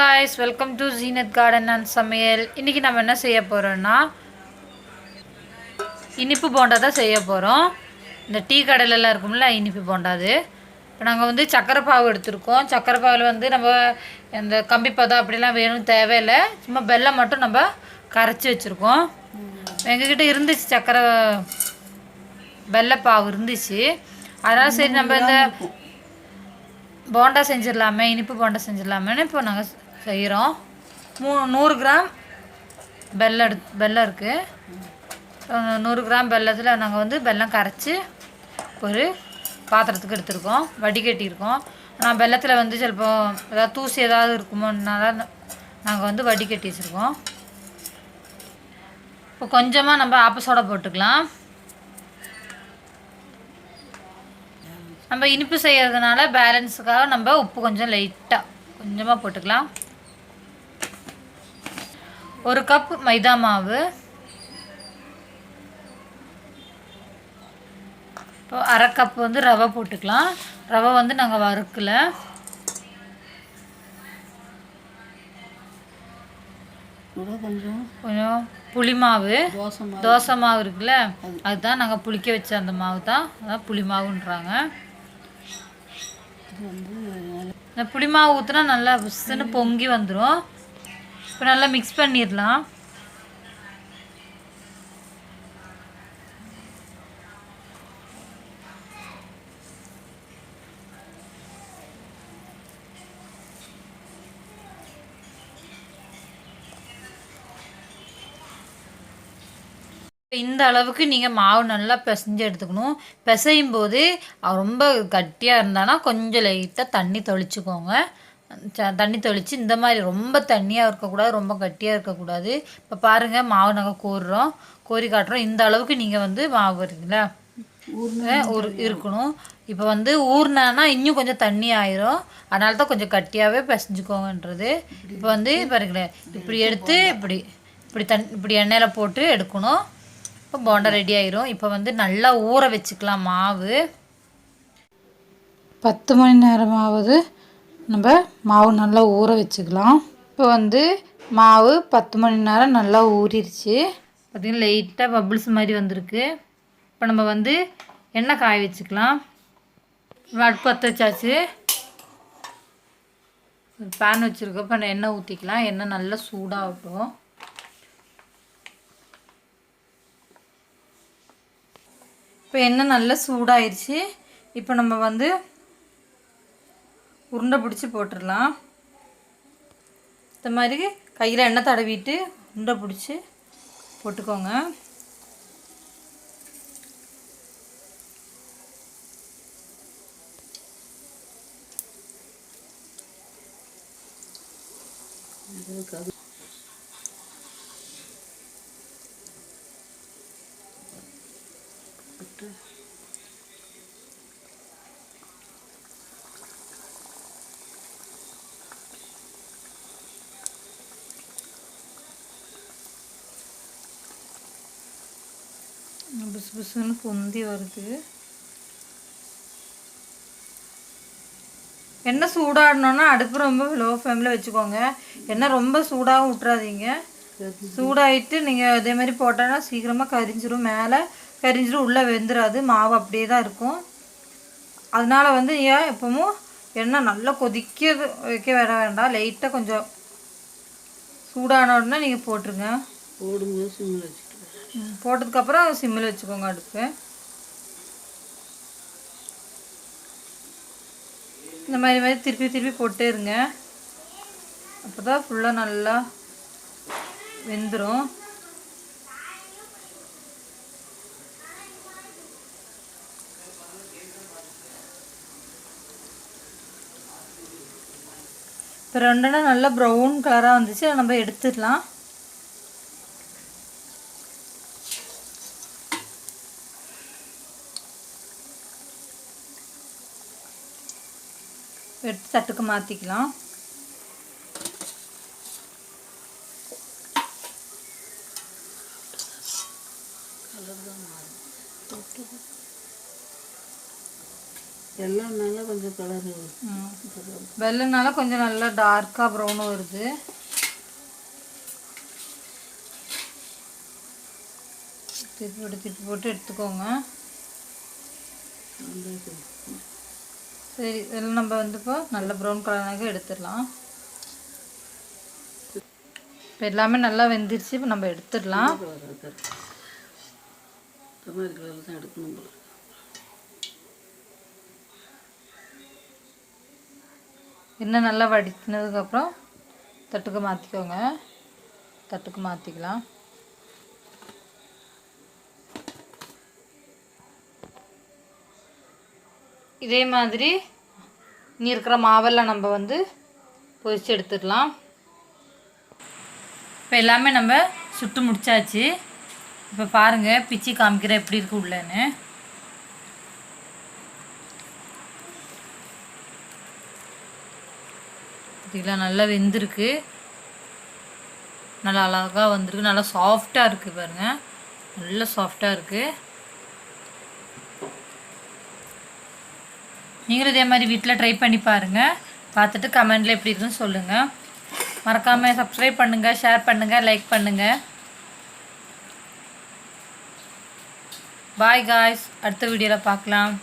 Guys welcome to Zeenat garden and சமையல் இன்றைக்கி நம்ம என்ன செய்ய போகிறோன்னா இனிப்பு போண்டா தான் செய்ய போகிறோம் இந்த டீ கடையிலலாம் இருக்கும்ல இனிப்பு போண்டாது இப்போ நாங்கள் வந்து சக்கரை பாவு எடுத்திருக்கோம். சக்கரை பாவில் வந்து நம்ம இந்த கம்பி பதம் அப்படிலாம் வேணும் தேவையில்லை. சும்மா வெல்லம் மட்டும் நம்ம கரைச்சி வச்சுருக்கோம். எங்ககிட்ட இருந்துச்சு சக்கரை வெள்ளைப்பாவு இருந்துச்சு. அதனால் சரி நம்ம இந்த போண்டா செஞ்சிடலாமே இனிப்பு போண்டா செஞ்சிடலாமேன்னு இப்போ நாங்கள் செய்கிறோம். மூ நூறு கிராம் வெள்ளம் எடு வெள்ளம் இருக்குது நூறு கிராம் வெள்ளத்தில் நாங்கள் வந்து வெல்லம் கரைச்சி ஒரு பாத்திரத்துக்கு எடுத்துருக்கோம். வடிகட்டியிருக்கோம். ஆனால் வெள்ளத்தில் வந்து சிலப்போ ஏதாவது தூசி ஏதாவது இருக்குமோனால நாங்கள் வந்து வடிகட்டி வச்சுருக்கோம். இப்போ கொஞ்சமாக நம்ம ஆப்ப சோடா போட்டுக்கலாம். நம்ம இனிப்பு செய்கிறதுனால பேலன்ஸுக்காக நம்ம உப்பு கொஞ்சம் லைட்டாக கொஞ்சமாக போட்டுக்கலாம். ஒரு கப் மைதா மாவு. இப்போ அரை கப் வந்து ரவை போட்டுக்கலாம். ரவை வந்து நாங்கள் வறுக்கல. கொஞ்சம் புளி மாவு. தோசை மாவு. இருக்குல்ல அதுதான் நாங்கள் புளிக்க வச்ச அந்த மாவு தான். அதான் புளி மாவுன்றாங்க. புளி மாவு ஊற்றினா நல்லா விசுன்னு பொங்கி வந்துடும் இப்போ நல்லா மிக்ஸ் பண்ணிடலாம். இந்த அளவுக்கு நீங்கள் மாவு நல்லா பிசைஞ்சு எடுத்துக்கணும். பிசையும் போது ரொம்ப கட்டியாக இருந்தானா கொஞ்சம் லைட்டாக தண்ணி தெளிச்சுக்கோங்க. தண்ணி தெளித்து இந்த மாதிரி ரொம்ப தண்ணியாக இருக்கக்கூடாது ரொம்ப கட்டியாக இருக்கக்கூடாது. இப்போ பாருங்கள் மாவு நாங்கள் கோருறோம். கோரி காட்டுறோம். இந்த அளவுக்கு நீங்கள் வந்து மாவு வருதுங்களா ஒரு இருக்கணும். இப்போ வந்து ஊறினானா இன்னும் கொஞ்சம் தண்ணி ஆயிரும். அதனால தான் கொஞ்சம் கட்டியாகவே பிசைஞ்சுக்கோங்கன்றது. இப்போ வந்து பாருங்களேன் இப்படி எடுத்து இப்படி இப்படி தண் இப்படி எண்ணெயில் போட்டு எடுக்கணும். இப்போ போண்டா ரெடி ஆயிரும். இப்போ வந்து நல்லா ஊற வச்சுக்கலாம் மாவு. பத்து மணி நேரமாவது நம்ம மாவு நல்லா ஊற வச்சுக்கலாம். இப்போ வந்து மாவு பத்து மணி நேரம் நல்லா ஊறிடுச்சு. பார்த்திங்கன்னா லைட்டாக பப்புள்ஸ் மாதிரி வந்திருக்கு. இப்போ நம்ம வந்து எண்ணெய் காய வச்சுக்கலாம். அடுப்பு பற்ற வச்சாச்சு. பேன் வச்சுருக்கோம். இப்போ எண்ணெய் ஊற்றிக்கலாம் எண்ணெய் நல்லா சூடாகட்டும். இப்போ எண்ணெய் நல்லா சூடாயிருச்சு. இப்போ நம்ம வந்து உருண்டை பிடிச்சி போட்டுடலாம். இந்த மாதிரி கையில் எண்ணெய் தடவிட்டு உருண்டை பிடிச்சி போட்டுக்கோங்க. புசு புசுன்னு பொந்தி வருது. எண்ணெய் சூடாடணுன்னா அடுப்பு ரொம்ப லோ ஃப்ளேமில் வச்சுக்கோங்க. எண்ணெய் ரொம்ப சூடாகவும் விட்றாதீங்க சூடாயிட்டு நீங்கள் அதே மாதிரி போட்டோன்னா சீக்கிரமாக கரிஞ்சிரும். மேலே கரிஞ்சிரும் உள்ளே வெந்துடாது மாவு அப்படியே தான் இருக்கும். அதனால வந்து ஏன் எப்பவும் எண்ணெய் நல்லா கொதிக்க வைக்க வர வேண்டாம். லைட்டாக கொஞ்சம் சூடான உடனே நீங்கள் போட்டுருங்க. போடுங்க போட்டதுக்கப்புறம் சிம்மில் வச்சுக்கோங்க அடுப்பு. இந்த மாதிரி மாதிரி திருப்பி திருப்பி போட்டே இருங்க. அப்போ தான் ஃபுல்லாக நல்லா வெந்துடும் இப்போ ரெண்டெண்ணம் நல்லா ப்ரௌன் கலராக வந்துச்சு நம்ம எடுத்துடலாம். எடுத்து தட்டுக்கு மாற்றிக்கலாம் நல்லா கொஞ்சம் கலரு வெள்ளைனால கொஞ்சம் நல்லா டார்க்காக ப்ரௌன் வருது. திருப்பி போட்டு திருப்பி போட்டு எடுத்துக்கோங்க. சரி இதெல்லாம் நம்ம வந்து இப்போ நல்ல ப்ரௌன் கலராக எடுத்துடலாம். இப்போ எல்லாமே நல்லா வெந்துருச்சு இப்போ நம்ம எடுத்துடலாம். எடுக்கணும் இன்னும் நல்லா வடித்தினதுக்கப்புறம் தட்டுக்கு மாற்றிக்கோங்க தட்டுக்கு மாற்றிக்கலாம் இதே மாதிரி நீ இருக்கிற மாவெல்லாம் நம்ம வந்து பொரிச்சு எடுத்துடலாம். இப்போ எல்லாமே நம்ம சுட்டு முடிச்சாச்சு. இப்போ பாருங்கள் பிச்சி காமிக்கிற எப்படி இருக்கு உள்ளன்னு. இதெல்லாம் நல்லா வெந்திருக்கு. நல்லா அழகாக வந்திருக்கு. நல்லா சாஃப்டாக இருக்குது பாருங்கள் நல்லா சாஃப்டாக இருக்குது நீங்களும் இதே மாதிரி வீட்டில் ட்ரை பண்ணி பாருங்கள் பார்த்துட்டு கமெண்டில் எப்படி இருக்குன்னு சொல்லுங்கள் மறக்காமல் சப்ஸ்கிரைப் பண்ணுங்கள் ஷேர் பண்ணுங்கள் லைக் பண்ணுங்கள் பாய் காய்ஸ் அடுத்த வீடியோவில் பார்க்கலாம்.